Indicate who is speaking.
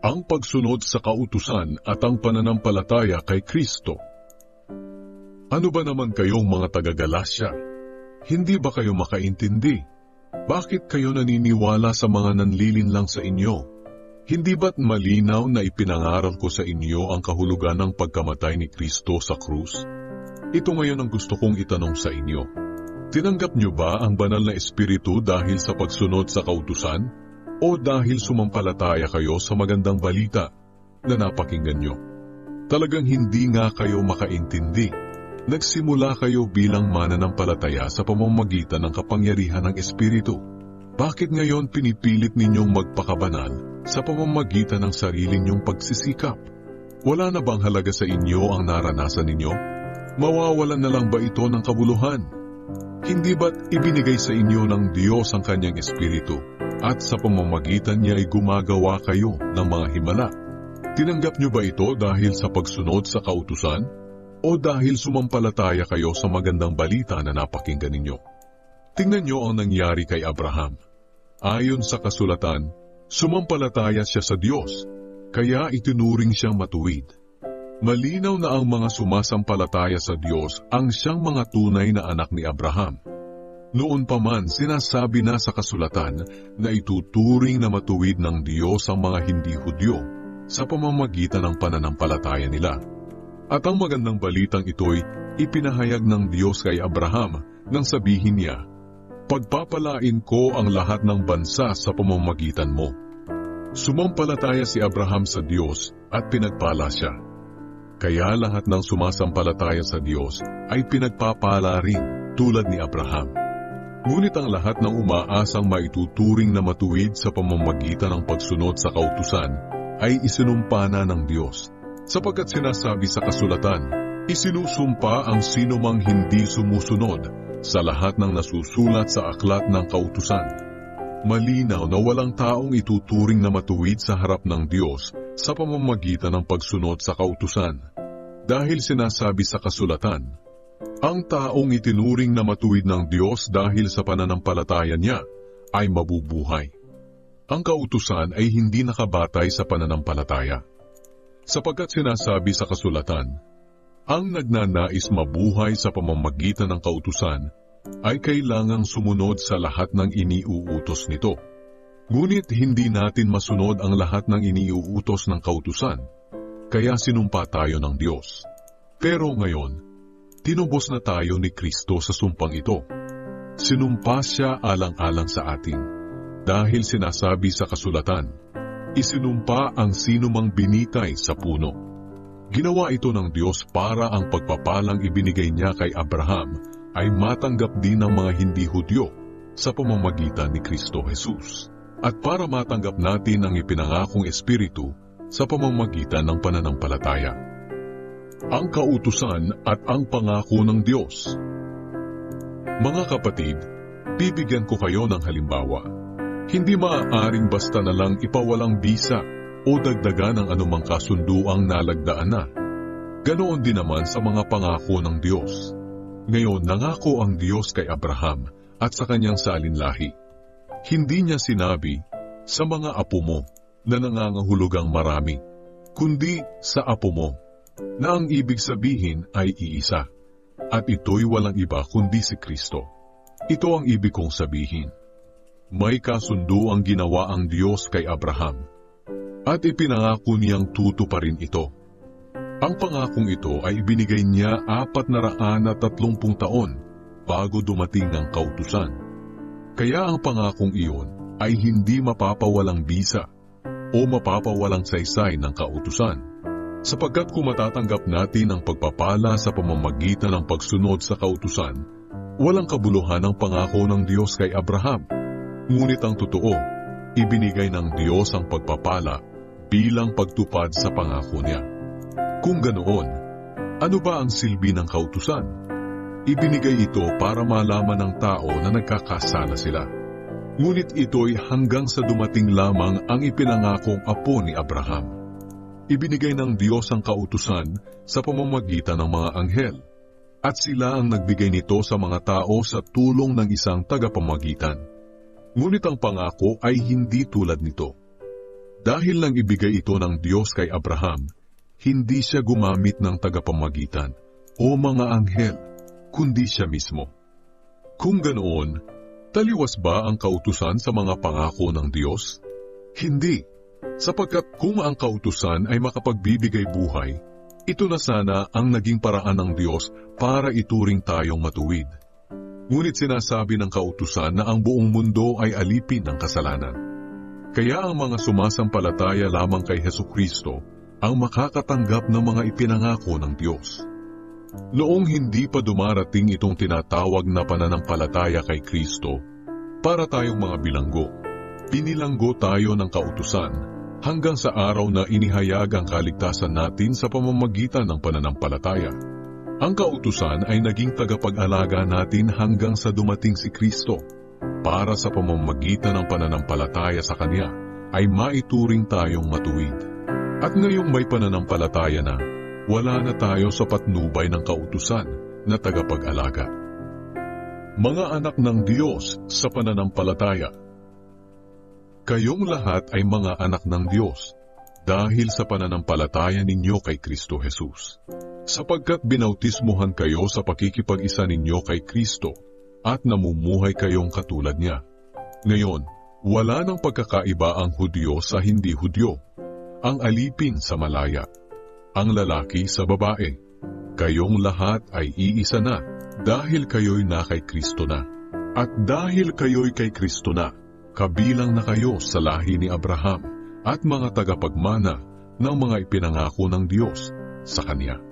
Speaker 1: ang pagsunod sa kautusan at ang pananampalataya kay Kristo. Ano ba naman kayong mga taga-Galasya? Hindi ba kayo makaintindi? Bakit kayo naniniwala sa mga nanlilinlang sa inyo? Hindi ba't malinaw na ipinangaral ko sa inyo ang kahulugan ng pagkamatay ni Kristo sa krus? Ito ngayon ang gusto kong itanong sa inyo. Tinanggap niyo ba ang banal na espiritu dahil sa pagsunod sa kautusan? O dahil sumampalataya kayo sa magandang balita na napakinggan niyo? Talagang hindi nga kayo makaintindi. Nagsimula kayo bilang mananampalataya sa pamamagitan ng kapangyarihan ng Espiritu. Bakit ngayon pinipilit ninyong magpakabanal sa pamamagitan ng sarili ninyong pagsisikap? Wala na bang halaga sa inyo ang naranasan ninyo? Mawawalan na lang ba ito ng kabuluhan? Hindi ba't ibinigay sa inyo ng Diyos ang kanyang Espiritu at sa pamamagitan niya ay gumagawa kayo ng mga himala? Tinanggap niyo ba ito dahil sa pagsunod sa kautusan? o dahil sumampalataya kayo sa magandang balita na napakinggan ninyo. Tingnan niyo ang nangyari kay Abraham. Ayon sa kasulatan, sumampalataya siya sa Diyos, kaya itinuring siyang matuwid. Malinaw na ang mga sumasampalataya sa Diyos ang siyang mga tunay na anak ni Abraham. Noon pa man sinasabi na sa kasulatan na ituturing na matuwid ng Diyos ang mga hindi Hudyo sa pamamagitan ng pananampalataya nila. At ang magandang balitang ito'y ipinahayag ng Diyos kay Abraham nang sabihin niya, Pagpapalain ko ang lahat ng bansa sa pamamagitan mo. Sumampalataya si Abraham sa Diyos at pinagpala siya. Kaya lahat ng sumasampalataya sa Diyos ay pinagpapala rin tulad ni Abraham. Ngunit ang lahat ng umaasang maituturing na matuwid sa pamamagitan ng pagsunod sa kautusan ay isinumpa na ng Diyos sapagkat sinasabi sa kasulatan, isinusumpa ang sinumang hindi sumusunod sa lahat ng nasusulat sa aklat ng kautusan. Malinaw na walang taong ituturing na matuwid sa harap ng Diyos sa pamamagitan ng pagsunod sa kautusan. Dahil sinasabi sa kasulatan, ang taong itinuring na matuwid ng Diyos dahil sa pananampalataya niya ay mabubuhay. Ang kautusan ay hindi nakabatay sa pananampalataya sapagkat sinasabi sa kasulatan, ang nagnanais mabuhay sa pamamagitan ng kautusan ay kailangang sumunod sa lahat ng iniuutos nito. Ngunit hindi natin masunod ang lahat ng iniuutos ng kautusan, kaya sinumpa tayo ng Diyos. Pero ngayon, tinubos na tayo ni Kristo sa sumpang ito. Sinumpa siya alang-alang sa atin, dahil sinasabi sa kasulatan, isinumpa ang sinumang binitay sa puno. Ginawa ito ng Diyos para ang pagpapalang ibinigay niya kay Abraham ay matanggap din ng mga hindi Hudyo sa pamamagitan ni Kristo Jesus. At para matanggap natin ang ipinangakong Espiritu sa pamamagitan ng pananampalataya. Ang kautusan at ang pangako ng Diyos. Mga kapatid, bibigyan ko kayo ng halimbawa. Hindi maaaring basta na lang ipawalang bisa o dagdagan ng anumang kasunduang nalagdaan na. Ganoon din naman sa mga pangako ng Diyos. Ngayon nangako ang Diyos kay Abraham at sa kanyang salinlahi. Hindi niya sinabi, sa mga apo mo na nangangahulugang marami, kundi sa apo mo, na ang ibig sabihin ay iisa. At ito'y walang iba kundi si Kristo. Ito ang ibig kong sabihin may kasundo ang ginawa ang Diyos kay Abraham. At ipinangako niyang tuto pa rin ito. Ang pangakong ito ay ibinigay niya apat na raan at tatlumpung taon bago dumating ang kautusan. Kaya ang pangakong iyon ay hindi mapapawalang bisa o mapapawalang saysay ng kautusan. Sapagkat kung matatanggap natin ang pagpapala sa pamamagitan ng pagsunod sa kautusan, walang kabuluhan ang pangako ng Diyos kay Abraham Ngunit ang totoo, ibinigay ng Diyos ang pagpapala bilang pagtupad sa pangako niya. Kung ganoon, ano ba ang silbi ng kautusan? Ibinigay ito para malaman ng tao na nagkakasala sila. Ngunit ito'y hanggang sa dumating lamang ang ipinangakong apo ni Abraham. Ibinigay ng Diyos ang kautusan sa pamamagitan ng mga anghel, at sila ang nagbigay nito sa mga tao sa tulong ng isang tagapamagitan. Ngunit ang pangako ay hindi tulad nito. Dahil lang ibigay ito ng Diyos kay Abraham, hindi siya gumamit ng tagapamagitan o mga anghel, kundi siya mismo. Kung ganoon, taliwas ba ang kautusan sa mga pangako ng Diyos? Hindi, sapagkat kung ang kautusan ay makapagbibigay buhay, ito na sana ang naging paraan ng Diyos para ituring tayong matuwid. Ngunit sinasabi ng kautusan na ang buong mundo ay alipin ng kasalanan. Kaya ang mga sumasampalataya lamang kay Heso Kristo ang makakatanggap ng mga ipinangako ng Diyos. Noong hindi pa dumarating itong tinatawag na pananampalataya kay Kristo, para tayong mga bilanggo, pinilanggo tayo ng kautusan hanggang sa araw na inihayag ang kaligtasan natin sa pamamagitan ng pananampalataya. Ang kautusan ay naging tagapag-alaga natin hanggang sa dumating si Kristo para sa pamamagitan ng pananampalataya sa Kanya ay maituring tayong matuwid. At ngayong may pananampalataya na, wala na tayo sa patnubay ng kautusan na tagapag-alaga. Mga anak ng Diyos sa pananampalataya, Kayong lahat ay mga anak ng Diyos dahil sa pananampalataya ninyo kay Kristo Jesus. Sapagkat binautismuhan kayo sa pakikipag-isa ninyo kay Kristo at namumuhay kayong katulad niya. Ngayon, wala nang pagkakaiba ang Hudyo sa hindi Hudyo, ang alipin sa malaya, ang lalaki sa babae. Kayong lahat ay iisa na dahil kayo'y na kay Kristo na. At dahil kayo'y kay Kristo na, kabilang na kayo sa lahi ni Abraham at mga tagapagmana ng mga ipinangako ng Diyos sa Kanya.